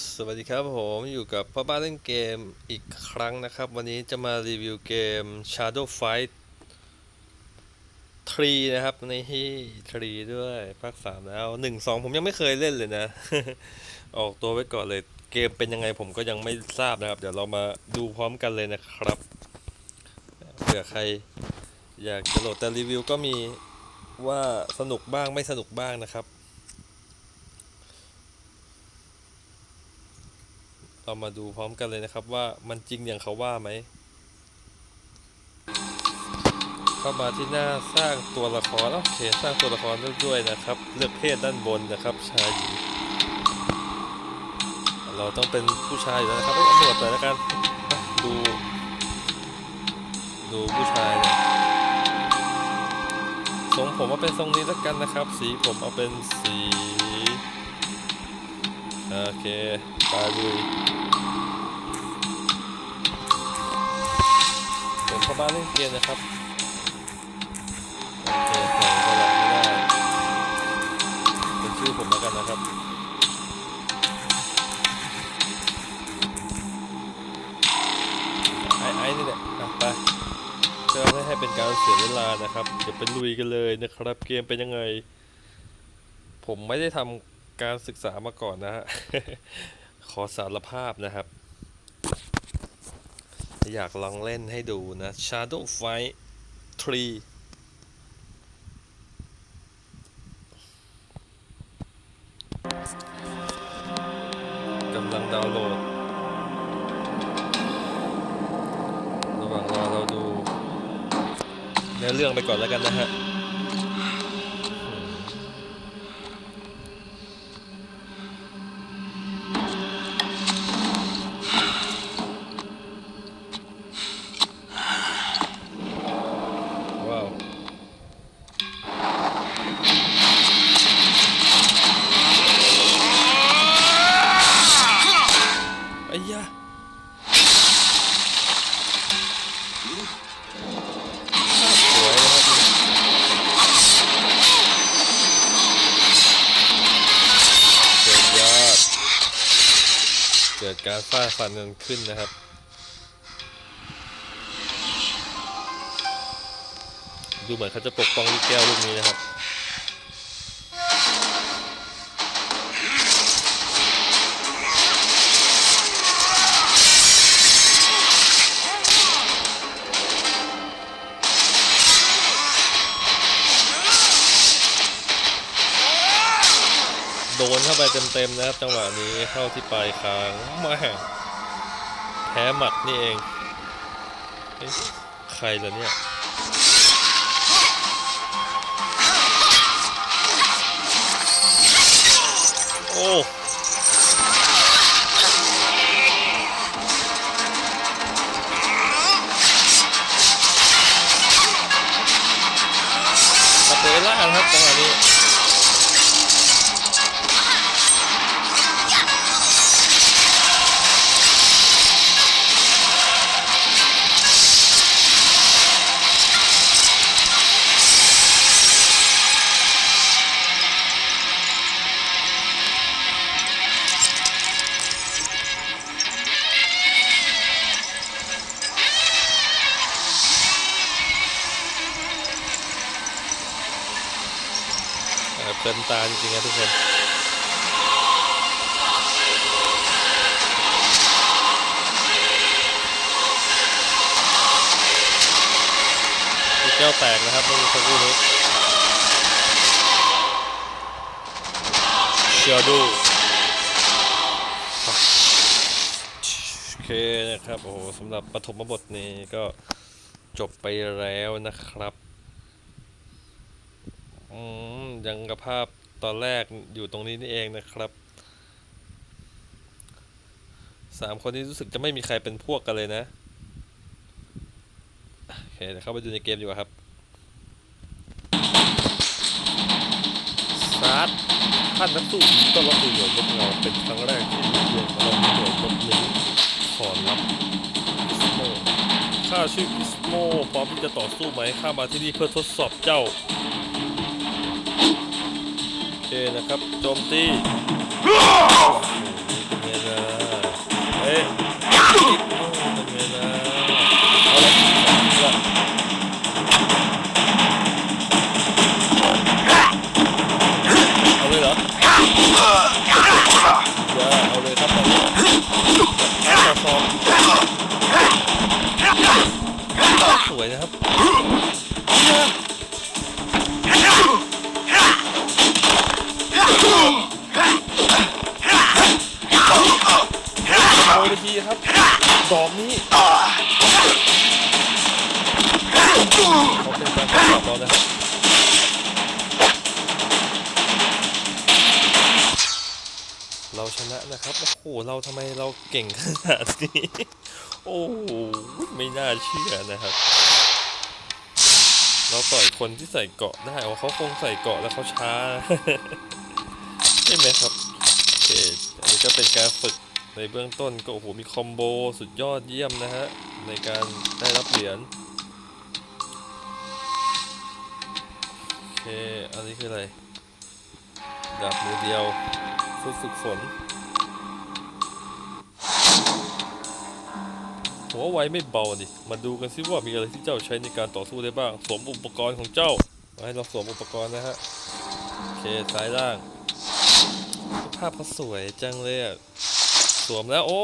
สวัสดีครับผมอยู่กับพ่อบ้านเล่นเกมอีกครั้งนะครับ วันนี้จะมารีวิวเกม Shadow Fight 3 นะครับในที่3ด้วยภาค3แล้ว 1 2 ผมยังไม่เคยเล่นเลยนะ ออกตัวไว้ก่อนเลยเกมเป็นยังไงผมก็ยังไม่ทราบนะครับ เดี๋ยวเรามาดูพร้อมกันเลยนะครับเผื่อใครอยากจะโหลดแต่รีวิวก็มีว่าสนุกบ้างไม่สนุกบ้างนะครับ เรามาดูพร้อมกันเลยนะครับว่ามันจริงอย่างเขาว่าไหม เข้ามาที่หน้าสร้างตัวละครโอเคสร้างตัวละครด้วยนะครับ เลือกเพศด้านบนนะครับ ชายหญิงเราต้องเป็นผู้ชายอยู่แล้วนะครับเอ้ยเอาหนวดหน่ล้วกันดู ดูผู้ชายเนี่ยทรงผมเอาเป็นทรงนี้แล้วกันนะครับ สีผมเอาเป็นสี โอเคไปลุยผมเข้าบ้านเล่นเกมนะครับ โอเคใส่ตลอดไม่ได้ เป็นชื่อผมแล้วกันนะครับไอ้ไอ้นี่แหละอะไปเพื่อไม่ให้เป็นการเสียเวลานะครับ เดี๋ยวไปลุยกันเลยนะครับ เกมเป็นยังไง ผมไม่ได้ทำ การศึกษามาก่อนนะฮะ ขอสารภาพนะครับ อยากลองเล่นให้ดูนะ Shadow Fight 3กำลังดาวน์โหลด ระหว่างรอเราดูเนื้อเรื่องไปก่อนแล้วกันนะฮะ เกิดการฟาดฟันกันขึ้นนะครับ ดูเหมือนเขาจะปกป้องลูกแก้วลูกนี้นะครับ เข้าไปเต็มๆนะครับ จังหวะนี้เข้าที่ปลายคางมาแพ้หมัดนี่เองเอใครล่ะเนี่ยโอ้ ลินตาจริงๆนะทุกคนแก้วแตกนะครับเมื่อสักครู่นี้เชียร์ดูโอเคนะครับ โอ้โหสำหรับปฐมบทนี้ก็จบไปแล้วนะครับ อืมยังกับภาพตอนแรกอยู่ตรงนี้นี่เองนะครับสามคนนี้รู้สึกจะไม่มีใครเป็นพวกกันเลยนะโอเคเดี๋ยวเข้าไปดูในเกมดีกว่าครับสตาร์ทท่านนักสู้ต้อนรับสู่หน่วยรบเงาเป็นครั้งแรกที่หน่วยเราหน่วยรบนี้ขอรับอิสโมข้าชื่ออิสโมพร้อมที่จะต่อสู้ไหมข้ามาที่นี่เพื่อทดสอบเจ้า เคนะครับ โจมตีเป็นไงล่ะเอ๊ะเป็นไงล่ะเอาละเอาเลยเหรออย่าเอาเลยครับเอาเลยแอสซอฟสวยนะครับ เก่งขนาดนี้ โอ้โหไม่น่าเชื่อนะครับ เราต่อยคนที่ใส่เกาะได้ว่าเขาคงใส่เกาะแล้วเขาช้า ใช่ไหมครับโอเคอันนี้ก็เป็นการฝึกในเบื้องต้นก็โอ้โหมีคอมโบสุดยอดเยี่ยมนะฮะ ในการได้รับเหรียญโอเค อันนี้คืออะไร ดาบมือเดียวฝึกฝน หัวไวไม่เบาดิ มาดูกันซิว่ามีอะไรที่เจ้าใช้ในการต่อสู้ได้บ้าง สวมอุปกรณ์ของเจ้า มาให้เราสวมอุปกรณ์นะฮะ โอเคซ้ายล่าง ภาพเขาสวยจังเลยอะสวมแล้วโอ้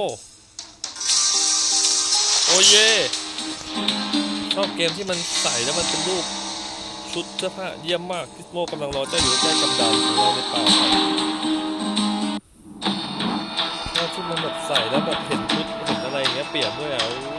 โอเย่ชอบเกมที่มันใส่แล้วมันเป็นรูปชุดเสื้อผ้าเยี่ยมมากพิสโมกำลังรอเจ้าอยู่ใกล้กับดานของเราในป่าชอบที่มันแบบใส่แล้วแบบเห็นชุด เปรียเปลี่ยนด้วยอะ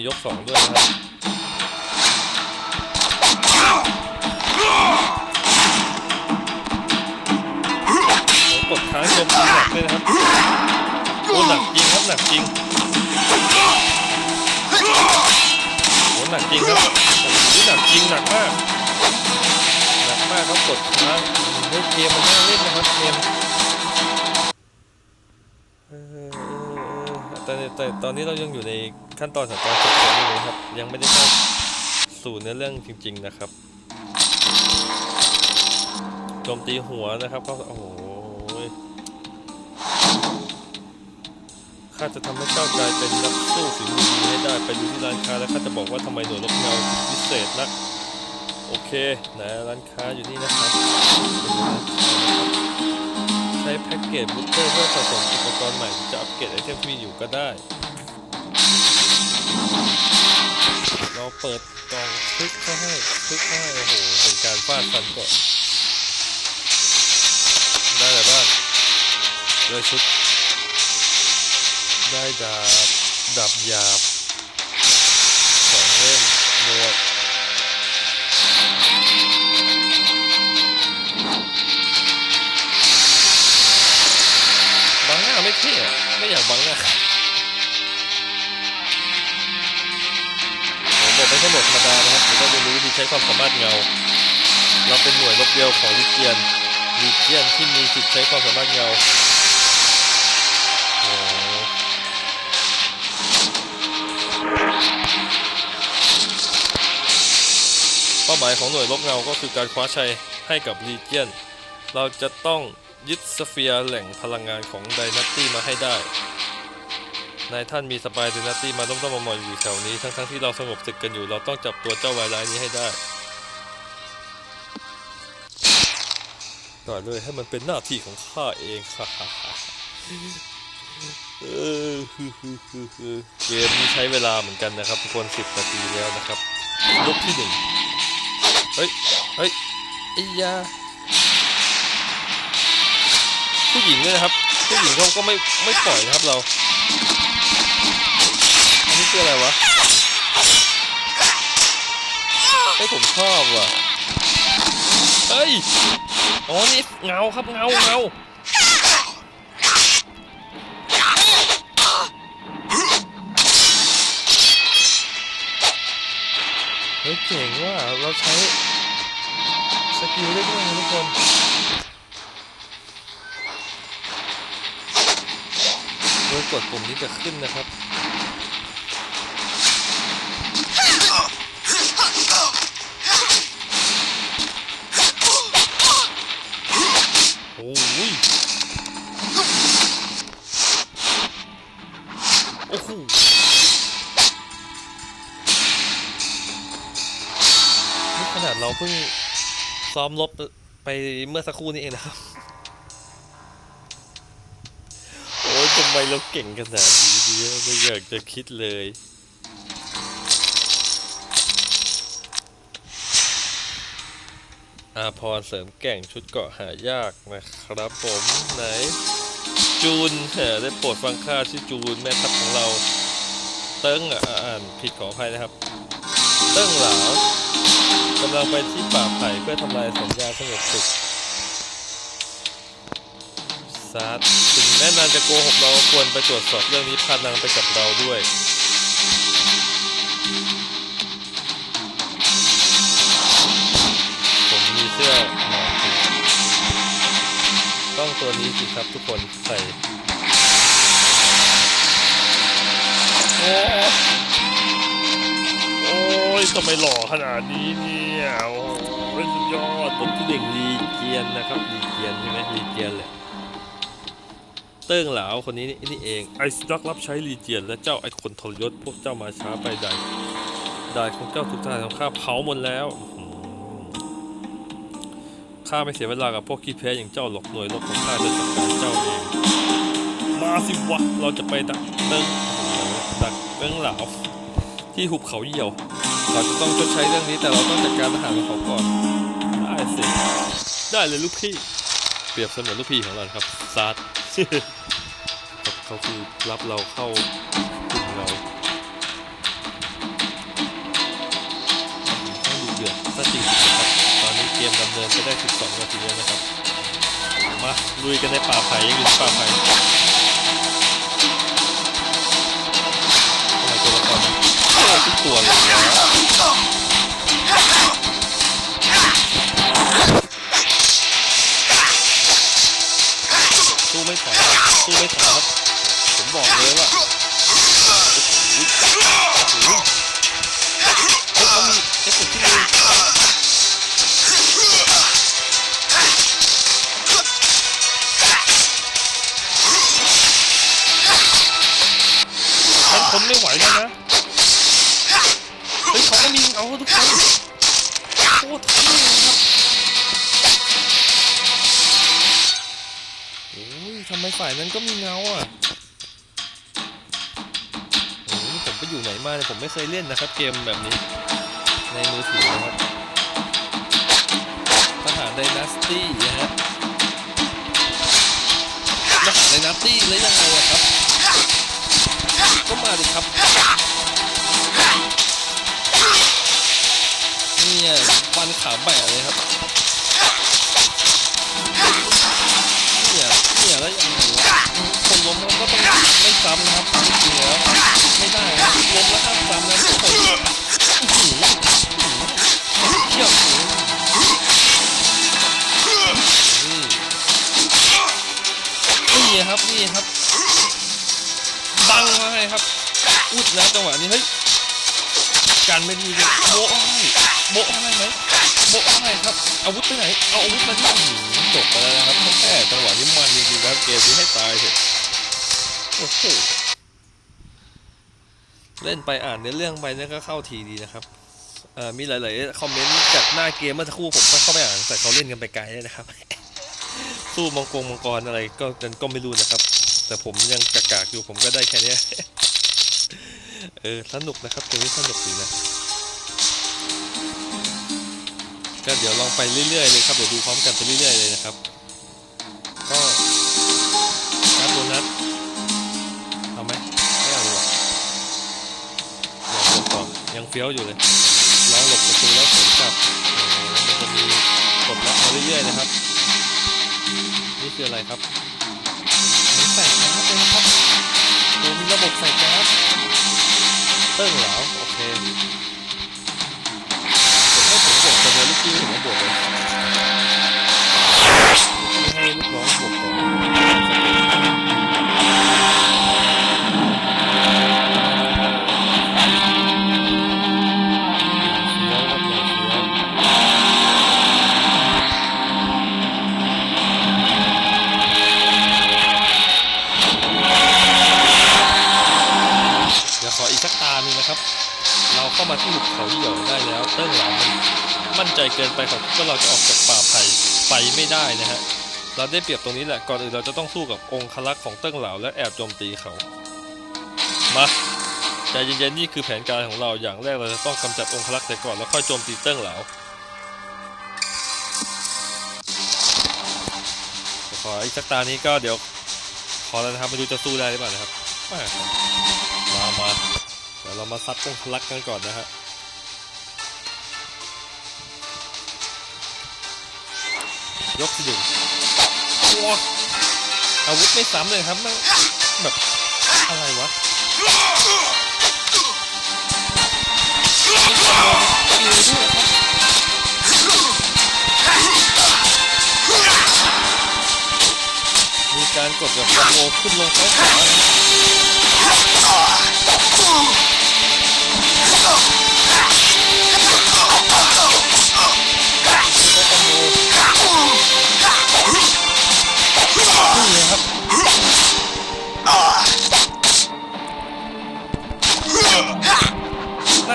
มียกสองด้วยนะครับโอ้กดค้างโจมตีหนักเลยนะครับโอ้หนักจริงครับหนักจริงโอ้หนักจริงครับโอ้โหหนักจริงหนักมากหนักมากครับกดค้างเฮ้ยเกมมันน่าเล่นนะครับเกม แต่ตอนนี้เรายังอยู่ในขั้นตอนของการฝึกฝนอยู่เลยครับ ยังไม่ได้เข้าสู่เนื้อเรื่องจริง ๆ นะครับโจมตีหัวนะครับก็โอ้โหข้าจะทำให้เจ้ากลายเป็นนักสู้ฝีมือดีให้ได้ไปดูที่ร้านค้าแล้วข้าจะบอกว่าทำไมหน่วยลบเงาพิเศษนักโอเคไหนร้านค้าอยู่นี่นะครับ พ็กเกจบูสเตอร์เพื่อสะสมอุปกรณ์ใหม่จะอัปเกรดไอเทมที่มีอยู่ก็ได้ เราเปิดกล่องคลิกเข้าให้คลิกเข้าให้โอ้โห เป็นการฟาดฟันก่อน ได้อะไรบ้างได้ชุด ได้ดาบ ดาบหยาบสองเล่มหมวก ไม่อะไม่อยากบังหน้าผมบอกไม่ใช่หมดธรรมดานะครับผมต้องเรียนรู้วิธีใช้ความสามารถเงา เราเป็นหน่วยลบเดียวของลิเจียนลิเจียนที่มีสิทธิ์ใช้ความสามารถเงาเป้าหมายของหน่วยลบเงาก็คือการคว้าชัยให้กับลีเจียน เราจะต้อง ยึดสเฟียร์แหล่งพลังงานของไดนาตี้มาให้ได้ นายท่านมีสปายไดนาตี้มาล้มต้มมามอนอยู่แถวนี้ ทั้งๆที่เราสงบศึกกันอยู่ เราต้องจับตัวเจ้าวายร้ายนี้ให้ได้ต่อเลยให้มันเป็นหน้าที่ของข้าเองฮ่าฮ่าฮ่าเออฮึฮึฮึฮึเกมนี้ใช้เวลาเหมือนกันนะครับทุกคนสิบนาทีแล้วนะครับยกที่หนึ่งเฮ้ย เฮ้ยไอ้ยา ผู้หญิงด้วยนะครับ ผู้หญิงเขาก็ไม่ไม่ปล่อยนะครับเรา อันนี้คืออะไรวะฮ้ผมชอบว่ะเฮ้ย อ๋อ นี่เงาครับเงาเงาเฮ้ยเจ๋งว่ะเราใช้สกิลได้ด้วยนะทุกคน กดปุ่มนี้จะขึ้นนะครับโอ้ยโอ้โหนี่ขนาดเราเพิ่งซ้อมลบไปเมื่อสักครู่นี้เองนะครับ ไมเราเก่งขนาดนี้เนี่ยไม่อยากจะคิดเลยอาพรเสริมแก่งชุดเกาะหายากนะครับผมไหน จูนเออได้โปรดฟังข้าชื่อจูนแม่ทัพของเรา เติ้งอะอ่าอ่านผิดขออภัยนะครับ เติ้งเหลากำลังไปที่ป่าไผ่เพื่อทำลายสัญญาสงบสุข ซาดถึงแม้นางจะโกหกเราควรไปตรวจสอบเรื่องนี้พานางไปกับเราด้วยผมมีเสื้อหมอสีต้องตัวนี้สิครับทุกคนใส่โอ้โอ้ยทำไมหล่อขนาดนี้เนี่ยโอ้ยสุดยอดผมที่หนึ่งลีเจียนนะครับลีเจียนใช่ไหมลีเจียนเลย เติ้งเหลาคนนี้นี่นี่เองไอ้สตักรับใช้ลีเจียน และเจ้าไอ้คนทรยศพวกเจ้ามาช้าไปใดได้ของเจ้าถูกทหารของข้าเผาหมดแล้วข้าไม่เสียเวลากับพวกขี้แพ้อย่างเจ้าหรอกหน่วยรบของข้าจะจัดการเจ้าเองมาสิวะเราจะไปดักเติ้งดักเติ้งเหลาที่หุบเขาเหี่ยวเราจะต้องชดใช้เรื่องนี้แต่เราต้องจัดการทหารของเขาก่อนได้สิได้เลยลูกพี่เปรียบเสมือนลูกพี่ของเราครับซาดครับ เขาคือรับเราเข้ากลุ่มเราต้องดูเดือดซะจริงนะครับ ตอนนี้เกมดำเนินไปได้ 12 นาทีแล้วนะครับ มาลุยกันในป่าไผ่ยังอยู่ในป่าไผ่อะไรตัวละครตัวเลยนะ สู้ไม่ถอยครับสู้ไม่ถอยครับผมบอกเลยว่าโอ้โหโอ้โหเฮ้ยเขามีเอฟเฟกต์ที่มือ ไปอยู่ไหนมาเนี่ยผมไม่เคยเล่นนะครับเกมแบบนี้ ในมือถือนะครับทหารไดนาสตี้นะฮะทหารไดนาสตี้แล้ยังไงอะครับ ก็มาดิครับ เนี่ยฟันขาแบะเลยครับเนี่ยเนี่ยแล้วยังไงวะ ล้มแล้วก็ต้องไม่ซ้ำนะครับจริงๆแล้วไม่ได้นะล้มแล้วห้ามซ้ำนะทุกคนอื้อหือถือหือเที่ยวนี่ครับนี่ครับบังมาให้ครับอุดนะจังหวะนี้เฮ้ยการไม่ดีเลยโบะให้โบะให้ไหมโบะให้ครับอาวุธไปไหนเอาอาวุธมาที่หือจบไปแล้วนะครับแค่จังหวะนี้มันจริงๆครับเกมนี้ให้ตายเถอะ โอ้โหเล่นไปอ่านในอเรื่องไปเนี่ยก็เข้าทีดีนะครับเอ่อมีหลาย ๆ คอมเมนต์จากหน้าเกมเมื่อสักครู่ผมก็เข้าไปอ่านแต่เขาเล่นกันไปไกลเลยนะครับ สู้มังกรมังกรอะไรก็กันก็ไม่รู้นะครับ แต่ผมยังกากๆอยู่ผมก็ได้แค่เนี้ยเออสนุกนะครับเกมนี้สนุกดีนะ ก็เดี๋ยวลองไปเรื่อย ๆ เลยครับเดี๋ยวดูพร้อมกันไปเรื่อย ๆ เลยนะครับ ยังเฟี้ยวอยู่เลยลองหลบประตูแล้วสวนกลับโอ้มันจะมีกดล็อกมาเรื่อยๆนะครับ นี่คืออะไรครับมันใส่ก๊าซเลยนะครับโอ้มีระบบใส่ก๊าซเติ้งเหลาโอ นะฮะ เราได้เปรียบตรงนี้แหละ ก่อนอื่นเราจะต้องสู้กับองค์คลักษ์ของเติ้งเหลาและแอบโจมตีเขา มาใจเย็นๆนี่คือแผนการของเรา อย่างแรกเราจะต้องกำจัดองค์คลักษ์เสียก่อนแล้วค่อยโจมตีเติ้งเหลาขออีกสักตานี้ก็เดี๋ยวพอแล้วนะครับไม่รู้จะสู้ได้หรือเปล่านะครับ มา มา เดี๋ยวเรามาซัดองค์คลักษ์กันก่อนนะฮะ ยกหนึ่งอาวุธไม่ซ้ำเลยครับแมันแบบอะไรวะมีคอมโบสกิลด้วยครับมีการกดแบบคอมโบขึ้นลงซ้าขา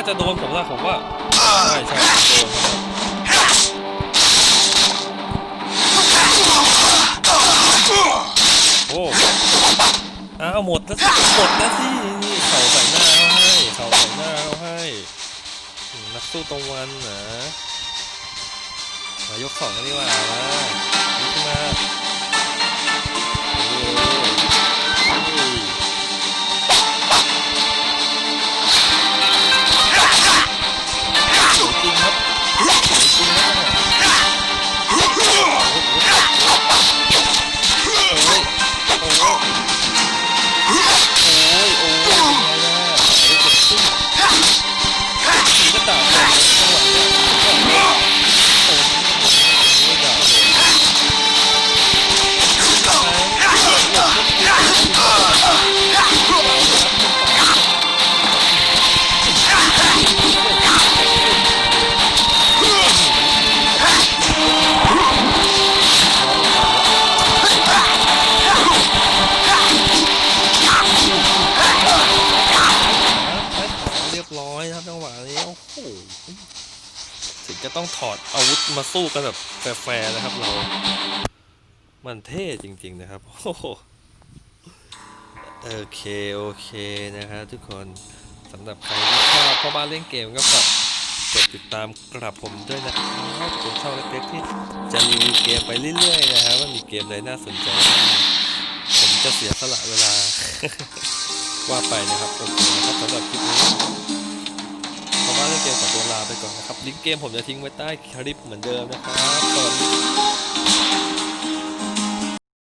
จะโดนผมละผมว่าใช่ใช่โดนโอ้อ้าวหมดแล้วหมดแล้วสินี่เข่าใส่หน้าเขาให้เข่าใส่หน้าเขาให้นักสู้ตรงวันนะมายกสองกันดีกว่ามาลุกขึ้นมา จะต้องถอดอาวุธมาสู้กันแบบแฟร์ๆนะครับเรา มันเท่จริง ๆ นะครับโอ้โหโอเค โอเคนะครับทุกคนสำหรับใครที่ชอบพ่อบ้านเล่นเกมก็ฝากกดติดตามกระผมด้วยนะครับเป็นช่องเล็กๆที่จะรีวิวเกมไปเรื่อยๆนะครับว่ามีเกมใดน่าสนใจ ผมจะเสียสละเวลาว่าไปนะครับโอเคนะครับสำหรับคลิปนี้ เล่นเกมขอตัวลาไปก่อนนะครับ ลิงก์เกมผมจะทิ้งไว้ใต้คลิปเหมือนเดิมนะครับสวัสดี